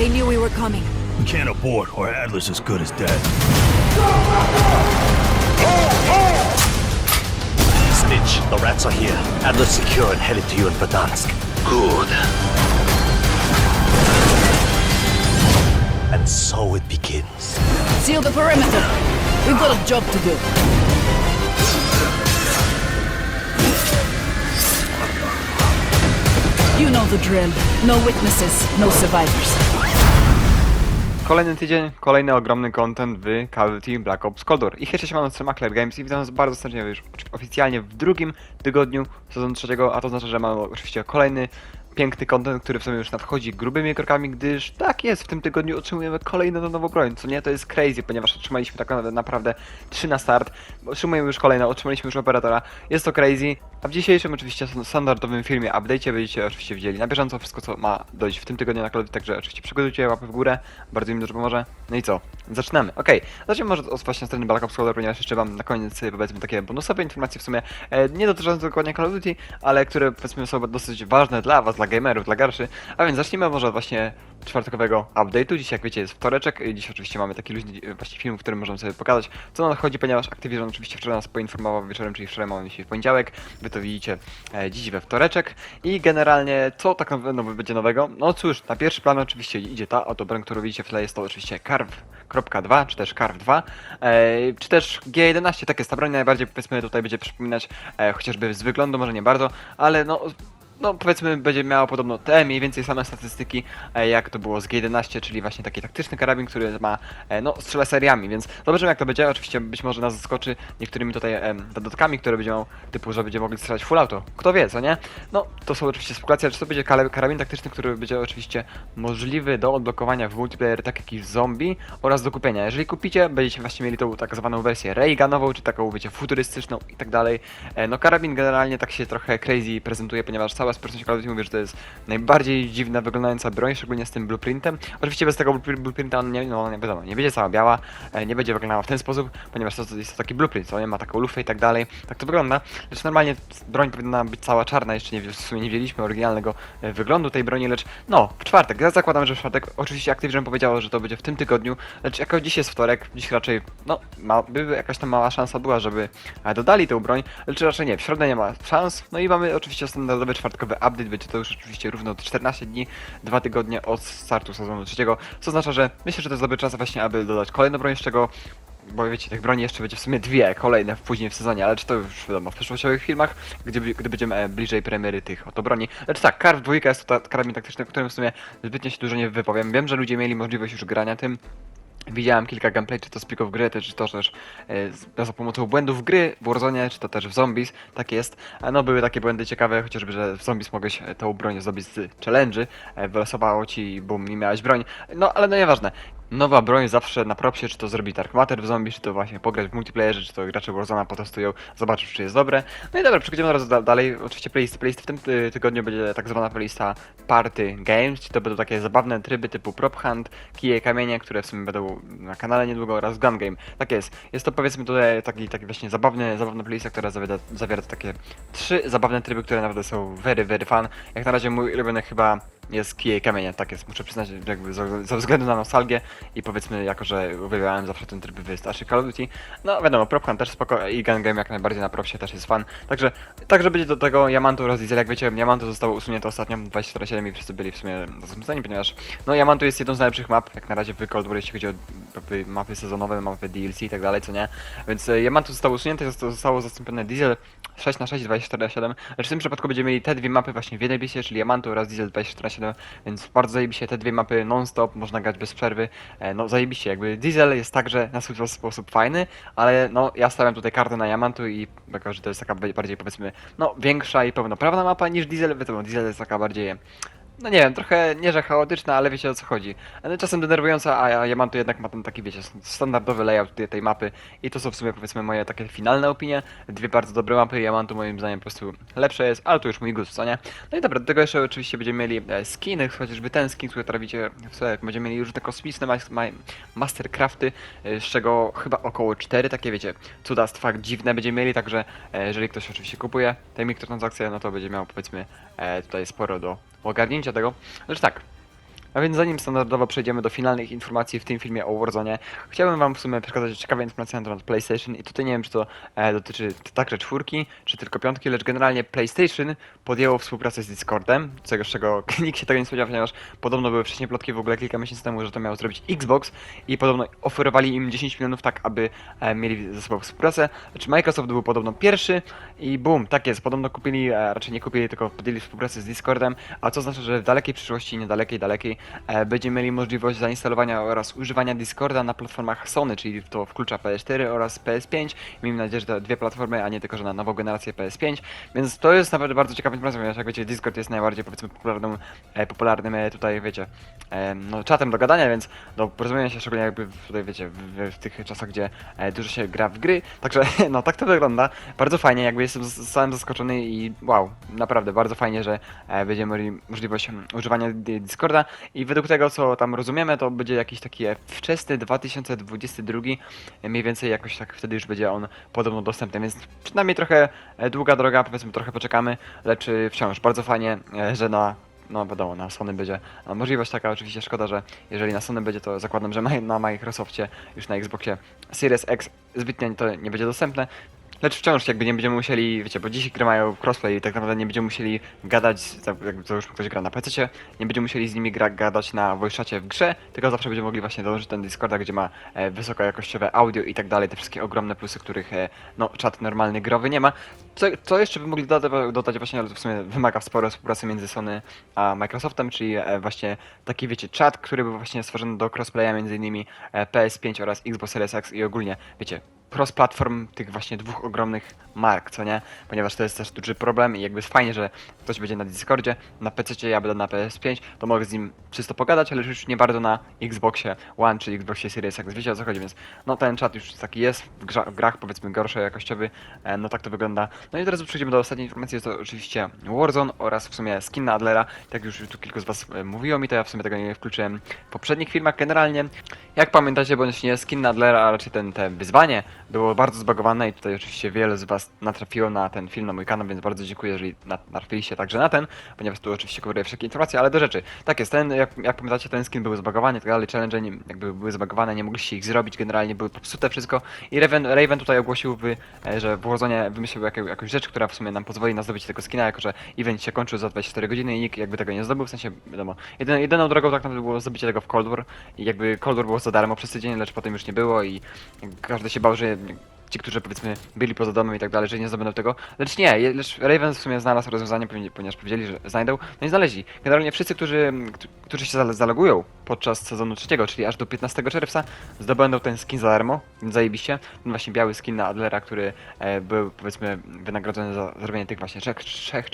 They knew we were coming. We can't abort, or Adler's as good as dead. Snitch, the rats are here. Adler's secure and headed to you in Verdansk. Good. And so it begins. Seal the perimeter. We've got a job to do. You know the drill. No witnesses, no survivors. Kolejny tydzień, kolejny ogromny content w Call of Duty Black Ops Cold War. I hej, cześć, mam na Claire Games i witam was bardzo serdecznie już oficjalnie w drugim tygodniu sezonu trzeciego, a to znaczy, że mamy oczywiście kolejny piękny content, który w sumie już nadchodzi grubymi krokami, gdyż tak jest, w tym tygodniu otrzymujemy kolejną nową broń, co nie, to jest crazy, ponieważ otrzymaliśmy tak naprawdę, naprawdę trzy na start, otrzymujemy już kolejne, otrzymaliśmy już operatora, jest to crazy, a w dzisiejszym oczywiście standardowym filmie, update'cie będziecie oczywiście widzieli na bieżąco wszystko, co ma dojść w tym tygodniu na Duty, także oczywiście przygotujcie łapy w górę, bardzo mi dużo pomoże, no i co, zaczynamy, okej, zacznijmy może od właśnie strony Black Ops Cold War, ponieważ jeszcze mam na koniec e, powiedzmy takie bonusowe informacje w sumie, e, nie dotyczące dokładnie Call of Duty, ale które powiedzmy są dosyć ważne dla was, dla gamerów, dla garszy. A więc zacznijmy może od właśnie czwartkowego update'u. Dzisiaj, jak wiecie, jest wtoreczek. Dziś oczywiście mamy taki luźny e, właśnie film, w którym możemy sobie pokazać, co nadchodzi, ponieważ Activision oczywiście wczoraj nas poinformował wieczorem, czyli wczoraj mamy dzisiaj w poniedziałek. Wy to widzicie e, dziś we wtoreczek. I generalnie, co tak nowe, nowe będzie nowego? No cóż, na pierwszy plan oczywiście idzie ta oto broń, którą widzicie w tle, jest to oczywiście Carve.2, czy też Carve 2, e, czy też G11, tak jest ta broń najbardziej powiedzmy tutaj będzie przypominać e, chociażby z wyglądu, może nie bardzo, ale no no powiedzmy będzie miało podobno te mniej więcej same statystyki e, jak to było z G11, czyli właśnie taki taktyczny karabin, który ma e, no strzela seriami, więc zobaczymy jak to będzie. Oczywiście być może nas zaskoczy niektórymi tutaj em, dodatkami, które będzie miał typu, że będzie mogli strzelać full auto. Kto wie, co nie? No to są oczywiście spekulacje, czy to będzie karabin taktyczny, który będzie oczywiście możliwy do odblokowania w multiplayer, tak jak i w zombie oraz do kupienia. Jeżeli kupicie, będziecie właśnie mieli tą tak zwaną wersję Raygunową, czy taką wiecie futurystyczną i tak dalej. E, no karabin generalnie tak się trochę crazy prezentuje, ponieważ cała społeczność Call of Duty mówi, że to jest najbardziej dziwna wyglądająca broń, szczególnie z tym blueprintem. Oczywiście bez tego bluepr- blueprinta on nie, no nie wiadomo, nie będzie cała biała, e, nie będzie wyglądała w ten sposób, ponieważ to jest taki blueprint, co nie ma taką lufę i tak dalej. Tak to wygląda. Lecz normalnie broń powinna być cała czarna, jeszcze nie, w sumie nie widzieliśmy oryginalnego e, wyglądu tej broni, lecz no, w czwartek. Ja zakładam, że w czwartek. Oczywiście Activision powiedziało, że to będzie w tym tygodniu, lecz jako dziś jest wtorek, dziś raczej, no, ma, by jakaś tam mała szansa była, żeby e, dodali tę broń, lecz raczej nie, w środę nie ma szans. No i mamy oczywiście standardowy czwartkowy update, będzie to już oczywiście równo 14 dni, dwa tygodnie od startu sezonu trzeciego, co oznacza, że myślę, że to jest dobry czas właśnie, aby dodać kolejną broń, z czego bo wiecie, tych broni jeszcze będzie w sumie dwie kolejne później w sezonie, ale czy to już wiadomo w przyszłościowych filmach, gdzie, gdy będziemy e, bliżej premiery tych oto broni. Lecz tak, Carv 2 jest to karabin taktyczny, o którym w sumie zbytnio się dużo nie wypowiem. Wiem, że ludzie mieli możliwość już grania tym, Widziałem kilka gameplay, czy to z plików gry, czy to też e, za pomocą błędów gry w Warzone, czy to też w Zombies, tak jest. No były takie błędy ciekawe, chociażby, że w Zombies mogłeś e, tą broń zrobić z challenge'y, e, wylosowało ci bum, i miałeś broń. No ale no nieważne. Nowa broń zawsze na propsie, czy to zrobi Dark Matter w Zombie, czy to właśnie pograć w multiplayerze, czy to gracze Warzona potestują, zobaczą czy jest dobre. No i dobra, przechodzimy da dalej. Oczywiście playlisty, playlisty w tym ty tygodniu będzie tak zwana playlista Party Games, czyli to będą takie zabawne tryby typu Prop Hunt, kije kamienie, które w sumie będą na kanale niedługo oraz Gun Game. Tak jest. Jest to powiedzmy tutaj taki, taki właśnie zabawny, zabawna playlista, która zawiera, zawiera takie trzy zabawne tryby, które naprawdę są very, very fun. Jak na razie mój ulubiony chyba jest kije i kamienie, tak jest, muszę przyznać, jakby ze, względu na nostalgię i powiedzmy, jako że uwielbiałem zawsze ten tryb w starszych Call of Duty, no wiadomo, Prop Hunt też spoko i Gun Game jak najbardziej na propsie też jest fan, także, także będzie do tego Yamanto oraz Diesel, jak wiecie, Yamanto zostało usunięte ostatnio w 24.7 i wszyscy byli w sumie zasmuceni, ponieważ no Yamanto jest jedną z najlepszych map, jak na razie w Cold War, jeśli chodzi o mapy, sezonowe, mapy DLC i tak dalej, co nie, więc e, Yamanto zostało usunięte, zosta- zostało zastąpione Diesel 6 na 6 24.7, lecz w tym przypadku będziemy mieli te dwie mapy właśnie w jednej bisie, czyli Yamanto oraz Diesel 24.7, więc bardzo zajebiście te dwie mapy non-stop, można grać bez przerwy, e, no zajebiście, jakby Diesel jest także na swój sposób fajny, ale no ja stawiam tutaj kartę na Yamanto i jako, że to jest taka bardziej powiedzmy, no większa i pełnoprawna mapa niż Diesel, wiadomo, Diesel jest taka bardziej no nie wiem, trochę nie że chaotyczna, ale wiecie o co chodzi. Ale czasem denerwująca, a Yamanto jednak ma ten taki, wiecie, standardowy layout tej, tej mapy i to są w sumie powiedzmy moje takie finalne opinie. Dwie bardzo dobre mapy, Yamanto moim zdaniem po prostu lepsze jest, ale to już mój gust, co nie? No i dobra, do tego jeszcze oczywiście będziemy mieli e, skiny, chociażby ten skin, który teraz widzicie w sobie, będziemy mieli te kosmiczne mas- ma- mastercrafty, e, z czego chyba około 4 takie, wiecie, cudastwa dziwne będziemy mieli, także e, jeżeli ktoś oczywiście kupuje te mikrotransakcje, no to będzie miał powiedzmy tutaj sporo do ogarnięcia tego. Lecz tak, A więc zanim standardowo przejdziemy do finalnych informacji w tym filmie o Warzone, chciałbym wam w sumie przekazać ciekawe informacje na temat PlayStation i tutaj nie wiem, czy to e, dotyczy także czwórki, czy tylko piątki, lecz generalnie PlayStation podjęło współpracę z Discordem, czego, czego nikt się tego nie spodziewał, ponieważ podobno były wcześniej plotki w ogóle kilka miesięcy temu, że to miał zrobić Xbox i podobno oferowali im 10 milionów tak, aby e, mieli ze sobą współpracę. Znaczy Microsoft był podobno pierwszy i boom, tak jest, podobno kupili, e, raczej nie kupili, tylko podjęli współpracę z Discordem, a co oznacza, że w dalekiej przyszłości, niedalekiej, dalekiej, będziemy mieli możliwość zainstalowania oraz używania Discorda na platformach Sony, czyli to wklucza PS4 oraz PS5. Miejmy nadzieję, że te dwie platformy, a nie tylko, że na nową generację PS5, więc to jest naprawdę bardzo ciekawa informacja, ponieważ jak wiecie, Discord jest najbardziej powiedzmy popularnym, e, popularnym e, tutaj, wiecie, e, no, czatem do gadania, więc do porozumienia się szczególnie jakby tutaj, wiecie, w, w, tych czasach, gdzie e, dużo się gra w gry, także no tak to wygląda, bardzo fajnie, jakby jestem sam zaskoczony i wow, naprawdę bardzo fajnie, że e, będziemy mieli możliwość mm, używania di- Discorda i według tego, co tam rozumiemy, to będzie jakiś taki wczesny 2022, e, mniej więcej jakoś tak wtedy już będzie on podobno dostępny, więc przynajmniej trochę e, długa droga, powiedzmy trochę poczekamy, lecz e, wciąż bardzo fajnie, e, że na no wiadomo, na Sony będzie a możliwość taka, oczywiście szkoda, że jeżeli na Sony będzie, to zakładam, że na Microsoftie, już na Xboxie Series X zbytnio to nie będzie dostępne. Lecz wciąż jakby nie będziemy musieli, wiecie, bo dziś gry mają crossplay i tak naprawdę nie będziemy musieli gadać, jakby to już ktoś gra na PC, nie będziemy musieli z nimi gra, gadać na voice w grze, tylko zawsze będziemy mogli właśnie dołożyć ten Discorda, gdzie ma e, wysokojakościowe audio i tak dalej, te wszystkie ogromne plusy, których e, no czat normalny growy nie ma. Co, co jeszcze by mogli dodać, dodać właśnie, ale to w sumie wymaga sporo współpracy między Sony a Microsoftem, czyli e, właśnie taki wiecie czat, który był właśnie stworzony do crossplaya między innymi e, PS5 oraz Xbox Series X i ogólnie wiecie cross-platform tych właśnie dwóch ogromnych mark, co nie? Ponieważ to jest też duży problem i jakby jest fajnie, że ktoś będzie na Discordzie, na PC, ja będę na PS5, to mogę z nim czysto pogadać, ale już nie bardzo na Xboxie One czy Xboxie Series X, wiecie o co chodzi, więc no ten czat już taki jest, w, grach powiedzmy gorszy jakościowy, e, no tak to wygląda. No i teraz przejdziemy do ostatniej informacji, jest to oczywiście Warzone oraz w sumie skin na Adlera, tak już tu kilku z was e, mówiło mi to, ja w sumie tego nie wkluczyłem w poprzednich filmach generalnie. Jak pamiętacie, bądź nie skin na Adlera, a raczej ten, te wyzwanie było bardzo zbagowane i tutaj oczywiście wiele z was natrafiło na ten film na mój kanał, więc bardzo dziękuję, jeżeli nat- natrafiliście także na ten, ponieważ tu oczywiście kowuję wszystkie informacje, ale do rzeczy. Tak jest, ten, jak, jak pamiętacie, ten skin był zbagowany i tak dalej, challenge nie, jakby były zbagowane, nie mogliście ich zrobić, generalnie były popsute wszystko i Raven, Raven tutaj ogłosił, e, że w Warzone wymyślił jak, jakąś rzecz, która w sumie nam pozwoli na zdobycie tego skina, jako że event się kończył za 24 godziny i nikt jakby tego nie zdobył, w sensie wiadomo, jedyną, jedyną drogą tak naprawdę było zdobycie tego w Cold War i jakby Cold War było za darmo przez tydzień, lecz potem już nie było i każdy się bał, że ci, którzy powiedzmy byli poza domem i tak dalej, że nie zdobędą tego. Lecz nie, lecz Raven w sumie znalazł rozwiązanie, ponie- ponieważ powiedzieli, że znajdą, no i znaleźli. Generalnie wszyscy, którzy, któ- którzy się zalogują podczas sezonu trzeciego, czyli aż do 15 czerwca, zdobędą ten skin za darmo, zajebiście. Ten właśnie biały skin na Adlera, który e, był powiedzmy wynagrodzony za zrobienie tych właśnie trzech, trzech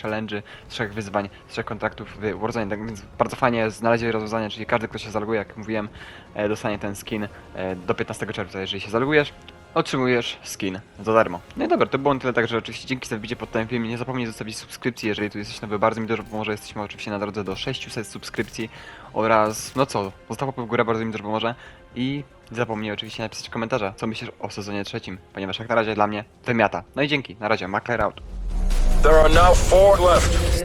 trzech wyzwań, trzech kontraktów w Warzone, tak więc bardzo fajnie znaleźli rozwiązanie, czyli każdy, kto się zaloguje, jak mówiłem, e, dostanie ten skin e, do 15 czerwca, jeżeli się zalogujesz otrzymujesz skin za darmo. No i dobra, to było na tyle, także oczywiście dzięki za wbicie pod ten film. Nie zapomnij zostawić subskrypcji, jeżeli tu jesteś nowy, bardzo mi dużo pomoże. Jesteśmy oczywiście na drodze do 600 subskrypcji oraz, no co, zostaw łapę w górę, bardzo mi dużo pomoże. I nie zapomnij oczywiście napisać komentarza, co myślisz o sezonie trzecim, ponieważ jak na razie dla mnie wymiata. No i dzięki, na razie, Macler out. There are now four left.